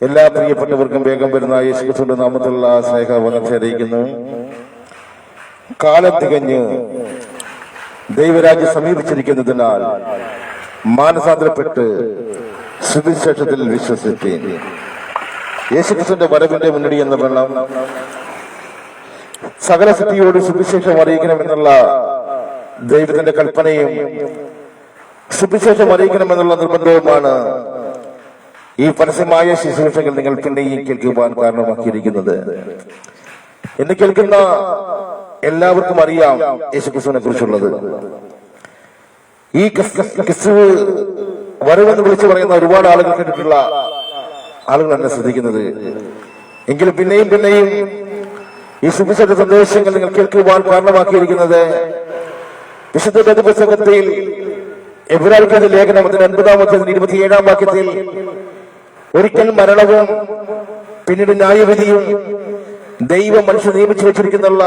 എല്ലാ പ്രിയപ്പെട്ടവർക്കും വേഗം വരുന്ന യേശുക്രിസ്തുവിന്റെ നാമത്തിലുള്ള സ്നേഹ വളർച്ച അറിയിക്കുന്നു. കാലം തികഞ്ഞ് ദൈവരാജ്യം സമീപിച്ചിരിക്കുന്നതിനാൽ മാനസാന്തരപ്പെട്ട് സുവിശേഷത്തിൽ വിശ്വസിപ്പീൻ യേശുക്രിസ്തുവിന്റെ വരവിന്റെ മുന്നണി എന്ന വെള്ളം സകല സ്ഥിതിയോട് സുവിശേഷം അറിയിക്കണമെന്നുള്ള ദൈവത്തിന്റെ കൽപ്പനയും സുവിശേഷം അറിയിക്കണമെന്നുള്ള നിർബന്ധവുമാണ് ഈ പരസ്യമായ ശുശ്രൂഷകൾ നിങ്ങൾ പിന്നെ ഈ കേൾക്കുവാൻ കാരണമാക്കിയിരിക്കുന്നത്. എന്നെ കേൾക്കുന്ന എല്ലാവർക്കും അറിയാം യേശുക്രിസ്തുവിനെ കുറിച്ചുള്ളത്. ഈ ക്രിസ്- ക്രിസ്തു വരവെന്ന് വിളിച്ചു പറയുന്ന ഒരുപാട് ആളുകൾ കേട്ടിട്ടുള്ള ആളുകൾ എന്നെ ശ്രദ്ധിക്കുന്നത്. എങ്കിലും പിന്നെയും പിന്നെയും ഈ സുവിശേഷ സന്ദേശങ്ങൾ നിങ്ങൾ കേൾക്കുവാൻ കാരണമാക്കിയിരിക്കുന്നത് വിശുദ്ധ പുസ്തകത്തിൽ എബ്രാഹിം ലേഖനം അതിന്റെ അൻപതാമത്തെ ഇരുപത്തിയേഴാം വാക്യത്തിൽ ഒരിക്കൽ മരണവും പിന്നീട് ന്യായവിധിയും ദൈവം മനുഷ്യ നിയമിച്ചു വെച്ചിരിക്കുന്നുള്ള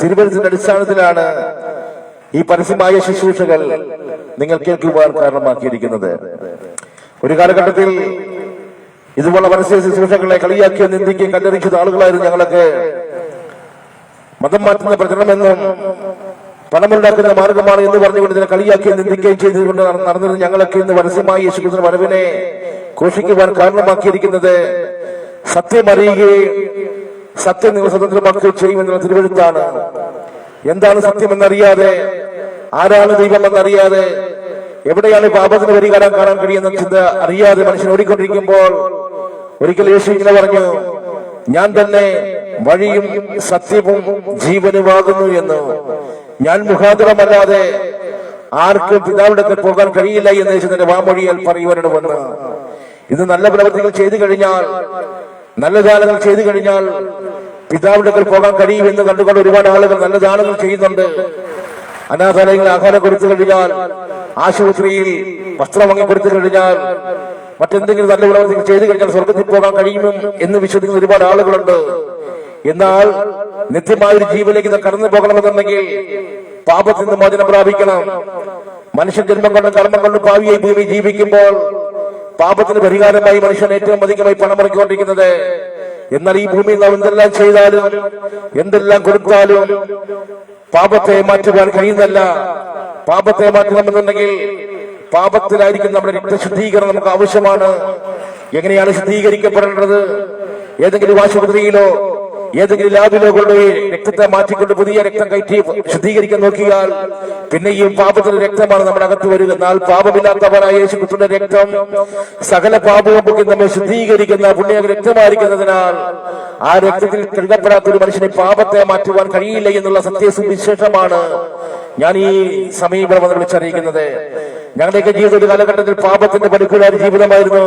തിരുവനന്തപുരത്തിന്റെ അടിസ്ഥാനത്തിലാണ് ഈ പരസ്യമായ ശുശ്രൂഷകൾ നിങ്ങൾ കേൾക്കുവാൻ കാരണമാക്കിയിരിക്കുന്നത്. ഒരു കാലഘട്ടത്തിൽ ഇതുപോലെ പരസ്യ ശുശ്രൂഷകളെ കളിയാക്കിയ നിന്ദിക്കുകയും കണ്ടറിയിച്ചത് ആളുകളായിരുന്നു ഞങ്ങളൊക്കെ. മതം മാറ്റുന്ന പ്രചരണമെന്നും പണമുണ്ടാക്കുന്ന മാർഗമാണ് എന്ന് പറഞ്ഞുകൊണ്ട് ഇതിനെ കളിയാക്കി നിന്ദിക്കുകയും ചെയ്തുകൊണ്ട് നട- നടന്നിരുന്ന ഞങ്ങളൊക്കെ ഇന്ന് പരസ്യമായി യേശുക്രിസ്തു വരവിനെ ഘോഷിക്കുവാൻ കാരണമാക്കിയിരിക്കുന്നത് സത്യം അറിയുകയും സത്യം നിങ്ങൾ സ്വതന്ത്രമാക്കുകയും ചെയ്യുമെന്നുള്ള തിരുവഴുത്താണ്. എന്താണ് സത്യമെന്നറിയാതെ ആരാണ് ദൈവമെന്നറിയാതെ എവിടെയാണ് പാപത്തിന് പരിഹാരം കാണാൻ കഴിയുന്ന ചിന്ത അറിയാതെ മനുഷ്യൻ ഓടിക്കൊണ്ടിരിക്കുമ്പോൾ ഒരിക്കൽ യേശു ഇങ്ങനെ പറഞ്ഞു ഞാൻ തന്നെ വഴിയും സത്യവും ജീവനുമാകുന്നു എന്ന്. ഞാൻ മുഖാന്തരമല്ലാതെ ആർക്കും പിതാവിടത്ത് പോകാൻ കഴിയില്ല എന്ന് യേശുവിന്റെ വാമൊഴിയാൽ പറയുവാനാണ് വന്ന് ഇത് നല്ല പ്രവർത്തികൾ ചെയ്തു കഴിഞ്ഞാൽ നല്ല ദാനങ്ങൾ ചെയ്തു കഴിഞ്ഞാൽ പിതാവിടത്തിൽ പോകാൻ കഴിയുമെന്ന് കണ്ടുകൊണ്ട് ഒരുപാട് ആളുകൾ നല്ല ദാനങ്ങൾ ചെയ്യുന്നുണ്ട്. അനാഥാലയങ്ങൾ ആഹാരം കൊടുത്തു കഴിഞ്ഞാൽ ആശുപത്രിയിൽ വസ്ത്രം വാങ്ങി കൊടുത്തു കഴിഞ്ഞാൽ മറ്റെന്തെങ്കിലും നല്ല പ്രവർത്തികൾ ചെയ്തു കഴിഞ്ഞാൽ സ്വർഗത്തിൽ പോകാൻ കഴിയുമെന്ന് എന്ന് വിശ്വസിക്കുന്ന ഒരുപാട് ആളുകളുണ്ട്. എന്നാൽ നിത്യമായ ഒരു ജീവനിലേക്ക് കടന്നു പോകണമെന്നുണ്ടെങ്കിൽ പാപത്തിൽ നിന്ന് മോചനം പ്രാപിക്കണം. മനുഷ്യ ജന്മം കൊണ്ടും കർമ്മം കൊണ്ടും ഭാവിയായി ഭൂമി ജീവിക്കുമ്പോൾ പാപത്തിന് പരിഹാരമായി മനുഷ്യൻ ഏറ്റവും അധികമായി പണം ഇറക്കിക്കൊണ്ടിരിക്കുന്നത് എന്നാൽ ഈ ഭൂമിയിൽ നാം എന്തെല്ലാം ചെയ്താലും എന്തെല്ലാം കൊടുത്താലും പാപത്തെ മാറ്റുവാൻ കഴിയുന്നല്ല പാപത്തെ മാറ്റണമെന്നുണ്ടെങ്കിൽ പാപത്തിലായിരിക്കും നമ്മുടെ രക്തശുദ്ധീകരണം നമുക്ക് ആവശ്യമാണ്. എങ്ങനെയാണ് ശുദ്ധീകരിക്കപ്പെടേണ്ടത്? ഏതെങ്കിലും ആശുപത്രിയിലോ ഏതെങ്കിലും ലാബിലോ കൊണ്ടുപോയി രക്തത്തെ മാറ്റിക്കൊണ്ട് പുതിയ രക്തം കയറ്റി ശുദ്ധീകരിക്കാൻ നോക്കിയാൽ പിന്നെ ഈ പാപത്തിന്റെ രക്തമാണ് നമ്മുടെ അകത്ത് വരിക. എന്നാൽ പാപമില്ലാത്തവനായ യേശുക്രിസ്തുവിന്റെ രക്തം സകല പാപവും നമ്മെ ശുദ്ധീകരിക്കുന്ന പുണ്യ രക്തമായിരിക്കുന്നതിനാൽ ആ രക്തത്തിൽ കരുതപ്പെടാത്ത ഒരു മനുഷ്യനെ പാപത്തെ മാറ്റുവാൻ കഴിയില്ല എന്നുള്ള സത്യസുവിശേഷമാണ് ഞാൻ ഈ സമീപനം വന്ന് വിളിച്ചറിയിക്കുന്നത്. ഞങ്ങളുടെയൊക്കെ ജീവിത ഒരു കാലഘട്ടത്തിൽ പാപത്തിന്റെ പഠിക്കുന്ന ജീവിതമായിരുന്നു.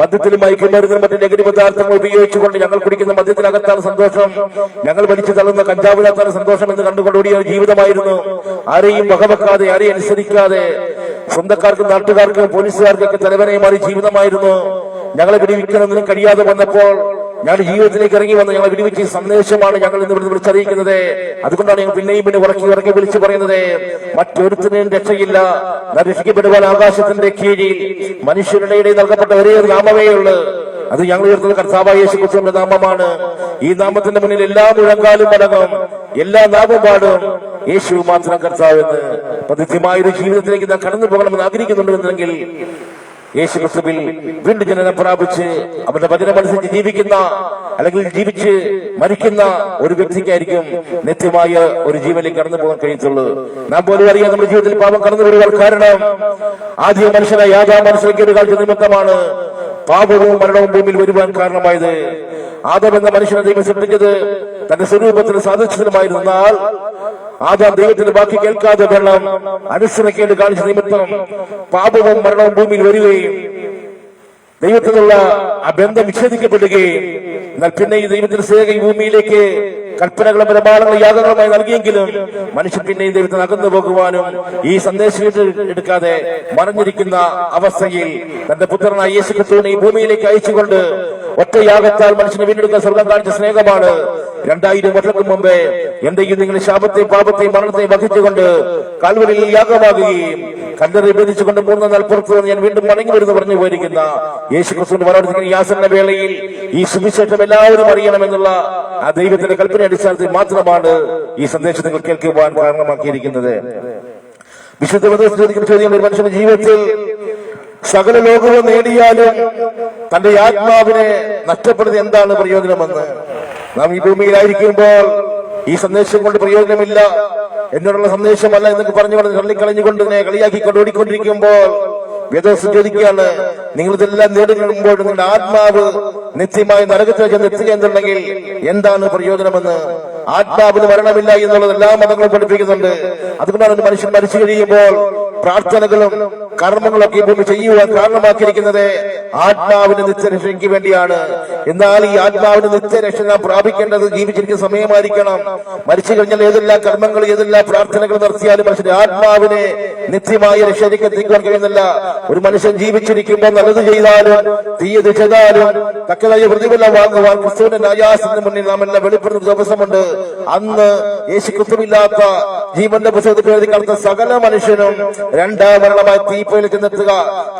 മദ്യത്തിലും മയക്കുമരുന്നിലും മറ്റു ലഹരി പദാർത്ഥങ്ങൾ ഉപയോഗിച്ചുകൊണ്ട് ഞങ്ങൾ കുടിക്കുന്ന മദ്യത്തിനകത്താണ് സന്തോഷം. ഞങ്ങൾ വലിച്ചു തള്ളുന്ന കഞ്ചാവിനകത്താണ് സന്തോഷം എന്ന് കണ്ടുകൊണ്ടോടിയ ജീവിതമായിരുന്നു. ആരെയും വകവെക്കാതെ ആരെയും അനുസരിക്കാതെ സ്വന്തക്കാർക്കും നാട്ടുകാർക്കും പോലീസുകാർക്കൊക്കെ തലവനെ മാറി ജീവിതമായിരുന്നു. ഞങ്ങളെ പിടിവിക്കണമെന്നും കഴിയാതെ വന്നപ്പോൾ ഞങ്ങളുടെ ജീവിതത്തിലേക്ക് ഇറങ്ങി വന്ന ഞങ്ങളെ വിടുവിച്ച സന്ദേശമാണ് ഞങ്ങൾ ഇന്ന് ഇവിടുന്ന് വിളിച്ചറിയിക്കുന്നത്. അതുകൊണ്ടാണ് ഞങ്ങൾ പിന്നെയും പിന്നെ ഉറക്കി ഉറക്കി വിളിച്ചു പറയുന്നത്. മറ്റൊരുത്തിനും രക്ഷയില്ല. രക്ഷിക്കപ്പെടുവാൻ ആകാശത്തിന്റെ കീഴിൽ മനുഷ്യരുടെ ഇടയിൽ നൽകപ്പെട്ട ഒരേ നാമമേ ഉള്ളൂ. അത് ഞങ്ങൾ ഉയർത്തുന്ന കർത്താവായ യേശുക്രിസ്തുവിന്റെ നാമമാണ്. ഈ നാമത്തിന്റെ മുന്നിൽ എല്ലാ മുഴങ്കാലും അടങ്ങും. എല്ലാ നാമം പാടും. യേശു മാത്രം കർത്താവെന്ന് പതിത്യമായ ഒരു ജീവിതത്തിലേക്ക് നാം കടന്നു പോകണമെന്ന് ആഗ്രഹിക്കുന്നുണ്ടെങ്കിൽ യേശു ക്രിസ്തുവിൽ വീണ്ടും ജനനം പ്രാപിച്ച് അവരുടെ വചനമനുസരിച്ച് ജീവിക്കുന്ന അല്ലെങ്കിൽ ജീവിച്ച് മരിക്കുന്ന ഒരു വ്യക്തിക്കായിരിക്കും നിത്യമായ ഒരു ജീവനിൽ കടന്നു പോകാൻ കഴിയത്തുള്ളൂ നാം പോലും അറിയാം നമ്മുടെ ജീവിതത്തിൽ പാപം കടന്നു വരുവാൻ കാരണം ആദ്യ മനുഷ്യനെ യാഥാ മനുഷ്യ നിമിത്തമാണ്. പാപവും മരണവും ഭൂമിയിൽ വരുവാൻ കാരണമായത്. ആദം എന്ന മനുഷ്യനെ ദൈവം സൃഷ്ടിച്ചത് തന്റെ സ്വരൂപത്തിന് സാധിച്ചതിനുമായിരുന്നാൽ ആദാം ദൈവത്തിന്റെ ബാക്കി കേൾക്കാതെ വെള്ളം അനുസരിക്കേണ്ടി കാണിച്ച നിമിത്തം പാപവും മരണവും ഭൂമിയിൽ വരികയും ദൈവത്തിനുള്ള ആ ബന്ധം വിച്ഛേദിക്കപ്പെടുകയും എന്നാൽ പിന്നെ ഈ ദൈവത്തിന്റെ സേവ ഭൂമിയിലേക്ക് കൽപ്പനകളും പ്രമാണങ്ങളും യാഗങ്ങളുമായി നൽകിയെങ്കിലും മനുഷ്യൻ പിന്നെയും ദൈവത്തിന് അകന്നു പോകുവാനും ഈ സന്ദേശം എടുക്കാതെ മറിഞ്ഞിരിക്കുന്ന അവസ്ഥയിൽ തന്റെ പുത്രനായ യേശു ക്രിസ്തുവിനെ ഈ ഭൂമിയിലേക്ക് അയച്ചുകൊണ്ട് ഒറ്റ യാഗത്താൽ മനുഷ്യനെ വീണ്ടെടുക്കാൻ സ്വർഗം കാണിച്ച സ്നേഹമാണ്. രണ്ടായിരം വർഷത്തിന് മുമ്പേ എന്തെങ്കിലും നിങ്ങൾ ശാപത്തെയും പാപത്തെയും മരണത്തെയും വഹിച്ചുകൊണ്ട് കാൽവരിയിൽ യാഗമാകുകയും കല്ലറി ബന്ധിച്ചുകൊണ്ട് മൂന്ന് നാൾ പുറത്തു ഞാൻ വീണ്ടും മടങ്ങി വരുന്നു പറഞ്ഞു പോയിരിക്കുന്ന യേശു ക്രിസ്തുവിന്റെ ഈ ആസന്ന വേളയിൽ ഈ സുവിശേഷം എല്ലാവരും അറിയണമെന്നുള്ള ആ ദൈവത്തിന്റെ കൽപ്പന അടിസ്ഥാനത്തിൽ മാത്രമാണ് ഈ സന്ദേശം നിങ്ങൾ കേൾക്കുവാൻ കാരണമാക്കിയിരിക്കുന്നത്. വിശുദ്ധ ചോദിക്കുന്ന ഒരു മനുഷ്യന്റെ ജീവിതത്തിൽ സകല ലോകവും നേടിയാലും തന്റെ ആത്മാവിനെ നഷ്ടപ്പെടുന്നത് എന്താണ് പ്രയോജനമെന്ന്? നാം ഈ ഭൂമിയിലായിരിക്കുമ്പോൾ ഈ സന്ദേശം കൊണ്ട് പ്രയോജനമില്ല. എന്നോടുള്ള സന്ദേശമല്ല എന്നൊക്കെ പറഞ്ഞു പറഞ്ഞ് തള്ളിക്കളഞ്ഞുകൊണ്ട് കളിയാക്കി കളിയാക്കിക്കൊണ്ട് ഓടിക്കൊണ്ടിരിക്കുമ്പോൾ വേദോസം ചോദിക്കുകയാണ് നിങ്ങൾ ഇതെല്ലാം നേടുമ്പോൾ നിങ്ങളുടെ ആത്മാവ് നിത്യമായി നരകത്തിലേക്ക് എത്തുകയെന്നുണ്ടെങ്കിൽ എന്താണ് പ്രയോജനമെന്ന് ആത്മാവിന് മരണമില്ല എന്നുള്ളത് എല്ലാ മതങ്ങളും പഠിപ്പിക്കുന്നുണ്ട്. അതുകൊണ്ടാണ് ഒരു മനുഷ്യൻ മരിച്ചു കഴിയുമ്പോൾ പ്രാർത്ഥനകളും കർമ്മങ്ങളും ഒക്കെ ഭൂമി ചെയ്യുവാൻ കാരണമാക്കിയിരിക്കുന്നത്. ആത്മാവിന്റെ നിത്യരക്ഷയ്ക്ക് വേണ്ടിയാണ്. എന്നാൽ ഈ ആത്മാവിന്റെ നിത്യരക്ഷ നാം പ്രാപിക്കേണ്ടത് ജീവിച്ചിരിക്കുന്ന സമയമായിരിക്കണം. മരിച്ചു കഴിഞ്ഞാൽ ഏതെല്ലാം കർമ്മങ്ങൾ ഏതെല്ലാം പ്രാർത്ഥനകൾ നടത്തിയാലും മനുഷ്യന്റെ ആത്മാവിനെ നിത്യമായ രക്ഷയിലേക്ക് എത്തിക്കാൻ കഴിയുന്നില്ല. ഒരു മനുഷ്യൻ ജീവിച്ചിരിക്കുമ്പോൾ നല്ലത് ചെയ്താലും തീയത് ചെയ്താലും തക്കതായ പ്രതിഫലം വാങ്ങുവാൻ ക്രിസ്തുവിന്റെ നയാസിന് മുന്നിൽ നാം എല്ലാം വെളിപ്പെടുന്ന ദിവസമുണ്ട്. അന്ന് യേശു കൃത്യമില്ലാത്ത ജീവന്റെ പുസ്തകത്തിൽ എഴുതി കാണുന്ന സകല മനുഷ്യനും രണ്ടാം മരണമായി തീപ്പയിൽ ചെന്നെത്തുക.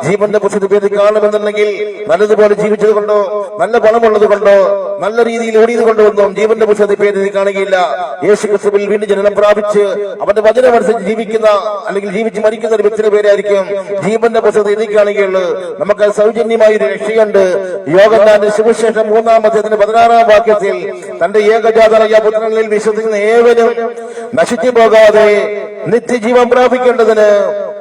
ജീവന്റെ പുസ്തകത്തിൽ പേര് കാണുമെന്നുണ്ടെങ്കിൽ നല്ലതുപോലെ ജീവിച്ചത് കൊണ്ടോ നല്ല പണമുള്ളത് കൊണ്ടോ നല്ല രീതിയിൽ ഓടിയത് കൊണ്ടുവന്നു ജീവന്റെ പുസ്തകത്തിൽ പേരിൽ കാണുകയില്ല. യേശു ക്രിസ്തുവിൽ വീണ്ടും ജനനം പ്രാപിച്ച് അവന്റെ വചനമനുസരിച്ച് ജീവിക്കുന്ന അല്ലെങ്കിൽ ജീവിച്ച് മരിക്കുന്ന ഒരു വ്യക്തിയുടെ പേരായിരിക്കും ജീവന്റെ പുസ്തകത്തിൽ എഴുതി കാണുകയുള്ളൂ. നമുക്ക് സൗജന്യമായ ഒരു രക്ഷയുണ്ട്. യോഗന്നാന്റെ സുവിശേഷം മൂന്നാം അധ്യായത്തിന്റെ പതിനാറാം വാക്യത്തിൽ തന്റെ ഏകജാതനായ പുത്രങ്ങളിൽ വിശ്വസിക്കുന്ന ഏവരും നശിച്ചു പോകാതെ നിത്യജീവൻ പ്രാപിക്കേണ്ടതിന്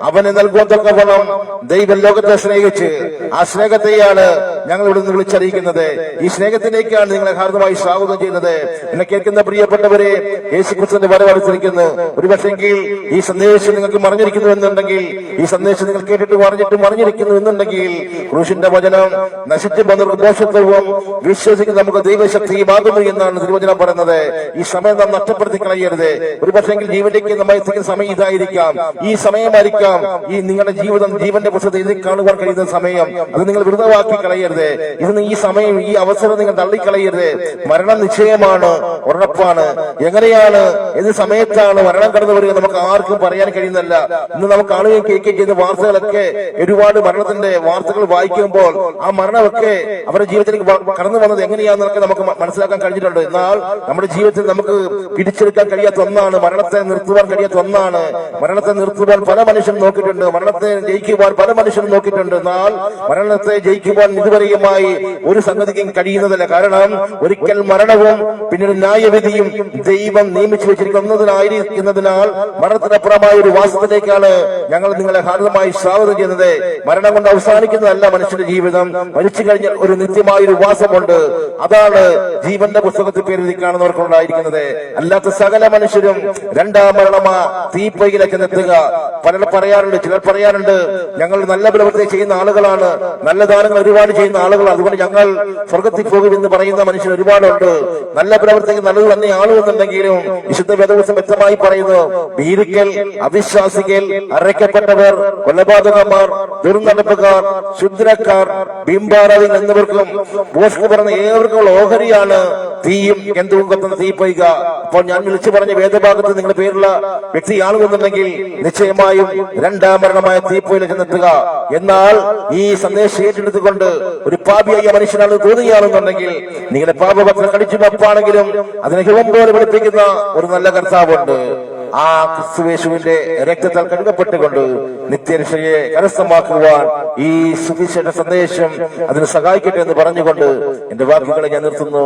അവന് നൽകുവാൻ തക്കവണ്ണം ദൈവം ലോകത്തെ സ്നേഹിച്ച് ആ സ്നേഹത്തെയാണ് ഞങ്ങൾ ഇവിടെ നിന്ന് വിളിച്ചറിയിക്കുന്നത്. ഈ സ്നേഹത്തിലേക്കാണ് നിങ്ങളെ ഹാർദമായി സ്വാഗതം ചെയ്യുന്നത് എന്നെ കേൾക്കുന്ന പ്രിയപ്പെട്ടവരെ യേശു ക്രിസ്തുവിന്റെ വരവറിച്ചിരിക്കുന്നു ഒരു പക്ഷേങ്കിൽ ഈ സന്ദേശം നിങ്ങൾക്ക് മറിഞ്ഞിരിക്കുന്നു എന്നുണ്ടെങ്കിൽ ഈ സന്ദേശം നിങ്ങൾ കേട്ടിട്ട് മറിഞ്ഞിട്ട് മറിഞ്ഞിരിക്കുന്നു എന്നുണ്ടെങ്കിൽ ക്രൂശിന്റെ വചനം നശിച്ചു വന്നവർക്ക് ദോഷത്വവും വിശ്വസിക്കുന്ന നമുക്ക് ദൈവശക്തിയുമാകുന്നു എന്നാണ് തിരുവചനം പറയുന്നത്. ഈ സമയം നാം നഷ്ടപ്പെടുത്തി കളയരുത്. ഒരു പക്ഷേങ്കിൽ ജീവനിലേക്ക് നമ്മെ എത്തിക്കുന്ന സമയം ഇതായിരിക്കാം. ഈ സമയമായിരിക്കാം ഈ നിങ്ങളുടെ ജീവിതം ജീവന്റെ പുസ്തകത്തിൽ എഴുതി കാണുവാൻ കഴിയുന്ന സമയം. അത് നിങ്ങൾ വൃതമാക്കി കളയരുത്. ഇത് ഈ സമയം ഈ അവസരം നിങ്ങൾ തള്ളിക്കളയരുത്. മരണം നിശ്ചയമാണ്. ഉറപ്പാണ്. എങ്ങനെയാണ്? ഏത് സമയത്താണ് മരണം കടന്നു വരിക നമുക്ക് ആർക്കും പറയാൻ കഴിയുന്നില്ല ഇന്ന് നമുക്ക് കാണുകയും കേൾക്കുകയും ചെയ്യുന്ന വാർത്തകളൊക്കെ ഒരുപാട് മരണത്തിന്റെ വാർത്തകൾ വായിക്കുമ്പോൾ ആ മരണമൊക്കെ അവരുടെ ജീവിതത്തിലേക്ക് കടന്നു വന്നത് എങ്ങനെയാണെന്നൊക്കെ നമുക്ക് മനസ്സിലാക്കാൻ കഴിഞ്ഞിട്ടുണ്ട്. എന്നാൽ നമ്മുടെ ജീവിതത്തിൽ നമുക്ക് പിടിച്ചെടുക്കാൻ കഴിയാത്ത ഒന്നാണ് മരണത്തെ നിർത്തുവാൻ കഴിയാത്ത ഒന്നാണ് മരണത്തെ നിർത്തുവാൻ പല മനുഷ്യരും നോക്കിയിട്ടുണ്ട്. മരണത്തെ ജയിക്കുവാൻ പല മനുഷ്യരും നോക്കിയിട്ടുണ്ട്. എന്നാൽ മരണത്തെ ജയിക്കുവാൻ ഇതുവരെയുമായി ഒരു സംഗതിക്കും കഴിയുന്നതല്ല. കാരണം ഒരിക്കൽ മരണവും പിന്നീട് ന്യായവിധിയും ദൈവം നിയമിച്ചു വെച്ചിരിക്കുന്നതിനായിരിക്കുന്നതിനാൽ മരണത്തിനപ്പുറമായ ഒരു വാസത്തിലേക്കാണ് ഞങ്ങൾ നിങ്ങളെ ഹാർദമായി സ്വാഗതം ചെയ്യുന്നത്. മരണം കൊണ്ട് അവസാനിക്കുന്നതല്ല മനുഷ്യന്റെ ജീവിതം. മരിച്ചു കഴിഞ്ഞ ഒരു നിത്യമായ ഒരു വാസമുണ്ട്. അതാണ് ജീവന്റെ പുസ്തകത്തിൽ പേര് കാണുന്നവർക്കുണ്ടായിരിക്കുന്നത്. അല്ലാത്ത സകല മനുഷ്യരും രണ്ടാം മരണമാ തീപ്പൊയ്യിലേക്ക് എത്തുക പലർ പറയാറുണ്ട് ചിലർ പറയാറുണ്ട് ഞങ്ങൾ നല്ല പ്രവൃത്തി ചെയ്യുന്ന ആളുകളാണ് നല്ല ദാനങ്ങൾ ഒരുപാട് ചെയ്യുന്ന ആളുകളാണ് അതുകൊണ്ട് ഞങ്ങൾ സ്വർഗത്തിൽ പോകുമെന്ന് പറയുന്ന മനുഷ്യർ ഒരുപാടുണ്ട്. നല്ല പ്രവർത്തിക്ക് നല്ലത് തന്നെ ആളുമെന്നുണ്ടെങ്കിലും വിശുദ്ധ വേദവസം വ്യക്തമായി പറയുന്നു ഭീരുക്കൽ അവിശ്വാസികൾ അറയ്ക്കപ്പെട്ടവർ കൊലപാതകന്മാർ ദുർനടപ്പുകാർ ശുദ്രക്കാർ ബിംബാരാധി എന്നിവർക്കും ബോസ്ക് പറഞ്ഞ ഏവർക്കും ഓഹരിയാണ് തീയും എന്തും കത്തുന്ന തീ പൊയ്ക. അപ്പോൾ ഞാൻ വിളിച്ചു പറഞ്ഞ വേദഭാഗത്ത് നിങ്ങളുടെ പേരുള്ള വ്യക്തിയാണെന്നുണ്ടെങ്കിൽ നിശ്ചയമായും രണ്ടാം മരണമായ തീപ്പൊയിൽ ചെന്നെത്തുക. എന്നാൽ ഈ സന്ദേശം ഏറ്റെടുത്തുകൊണ്ട് ഒരു പാപിയായ മനുഷ്യനാണ് തോന്നുകയാണെന്നുണ്ടെങ്കിൽ നിങ്ങളുടെ പാപപത്രം കടിച്ചു വെപ്പാണെങ്കിലും അതിനെ ഹിമം പോലെ പഠിപ്പിക്കുന്ന ഒരു നല്ല കർത്താവുണ്ട്. ആ ക്രിസ്തുവേശുവിന്റെ രക്തത്താൽ കഴുകപ്പെട്ടുകൊണ്ട് നിത്യരക്ഷയെ കരസ്ഥമാക്കുവാൻ ഈ സുവിശേഷ സന്ദേശം അതിന് സഹായിക്കട്ടെ എന്ന് പറഞ്ഞുകൊണ്ട് എന്റെ വാക്കുകളെ ഞാൻ നിർത്തുന്നു.